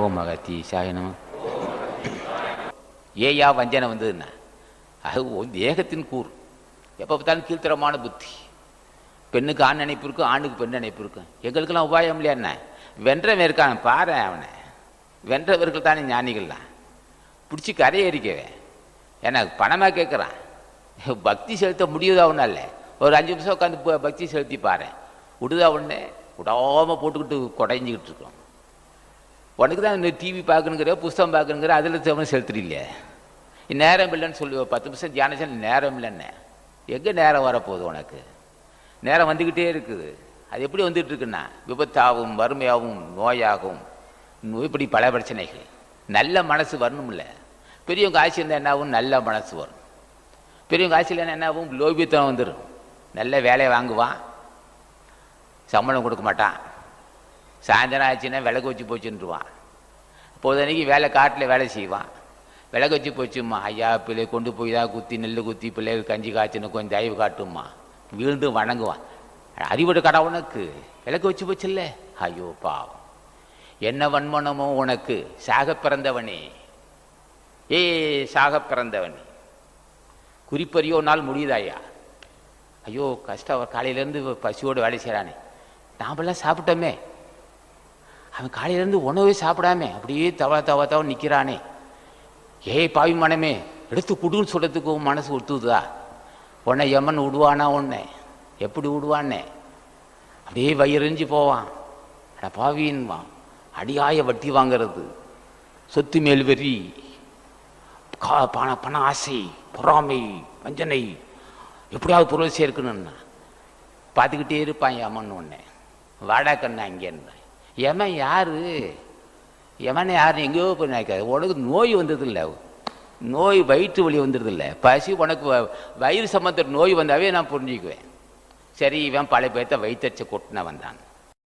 ஓம் அகத்தி சாயனம். ஏயா வஞ்சனை வந்ததுன்னா? அது ஒரு தேகத்தின் கூர் எப்போ பார்த்தாலும் கீழ்த்தரமான புத்தி. பெண்ணுக்கு ஆண் நினைப்பு இருக்கும் ஆணுக்கு பெண் நினைப்பு இருக்கும். எங்களுக்கெல்லாம் உபாயம் இல்லையா என்ன? வென்றவன் இருக்கான் பாரு அவனை. வென்றவர்கள் தானே ஞானிகள்லாம். பிடிச்சி கரையேறிக்கவே. ஏன்னா பணமாக கேட்குறான் பக்தி செலுத்த முடியுதா ஒன்றால் ஒரு அஞ்சு நிமிஷம் உட்காந்து பக்தி செலுத்தி பாரு. விடுதா ஒன்று விடாமல் போட்டுக்கிட்டு குடைஞ்சிக்கிட்டு இருக்கோம். உனக்கு தான் இந்த டிவி பார்க்கணுங்கிற புஸ்தகம் பார்க்கணுங்கிற அதில் தவிர செலுத்துறீங்களே நேரம் இல்லைன்னு சொல்லி பத்து நிமிஷம் தியானம் செய்ய நேரம் இல்லைன்னு. எங்கே நேரம் வரப்போகுது உனக்கு? நேரம் வந்துக்கிட்டே இருக்குது. அது எப்படி வந்துட்டு இருக்குன்னா விபத்தாகவும் வறுமையாகவும் நோயாகவும் இப்படி பல பிரச்சனைகள். நல்ல மனசு வரணும்ல. பெரியவங்க ஆட்சி இருந்தால் என்ன ஆகும் நல்ல மனசு வரும். பெரியவங்க ஆட்சி இல்லைன்னா என்ன ஆகும் லோபியத்தனம் வந்துடும் நல்ல வேலையை வாங்குவான். சம்பளம் கொடுக்க மாட்டான். சாயந்தரம் ஆச்சுன்னா விளக்கு வச்சு போச்சுன்றுவான். பொழுதன்னைக்கு வேலை காட்டில் வேலை செய்வான். விளக்கு வச்சு போச்சும்மா. ஐயா பிள்ளை கொண்டு போய் தான் குத்தி நெல் குத்தி பிள்ளைகள் கஞ்சி காய்ச்சின்னு கொஞ்சம் தயவு காட்டும்மா. வீழ்ந்து வணங்குவான். அறிவோடு கடை உனக்கு. விளக்கு வச்சு போச்சுல்ல? ஐயோ பாவம். என்ன வன்மனமோ உனக்கு. சாக பிறந்தவனே. ஏ சாக பிறந்தவனே. குறிப்பறியோ நாள் முடியுதாயா ஐயோ கஷ்டம். காலையிலேருந்து பசியோடு வேலை செய்கிறானே நாமெல்லாம் சாப்பிட்டோமே. அவன் காலையிலேருந்து உணவே சாப்பிடாம அப்படியே தவ தவ தவ நிற்கிறானே ஏய் பாவி மனமே எடுத்து குடுன்னு சொல்கிறதுக்கு உன் மனசு ஒத்துதா உன்னை எமன் விடுவானா உன்னை? எப்படி விடுவானே அப்படியே வயிறிஞ்சு போவான். அட பாவின்வான் அடியாய வட்டி வாங்கிறது. சொத்து மேல் வெறி கா பண பண ஆசை பொறாமை வஞ்சனை எப்படியாவது பொருள் சேர்க்கணும்னா பார்த்துக்கிட்டே இருப்பான் எமன் ஒன்று வாடா கண்ணா இங்கேன்னு. எமன் யார்? எமனை யார்? எங்கேயோ போய் நினைக்காது உனக்கு நோய் வந்ததில்லை. நோய் வயிற்று வலி வந்துடுது பசி உனக்கு வ- வயிறு சம்மந்த நோய் வந்தாவே நான் புரிஞ்சுக்குவேன். சரி இவன் பல பேர்த்த வயிற்றச்ச கொட்டினா வந்தான்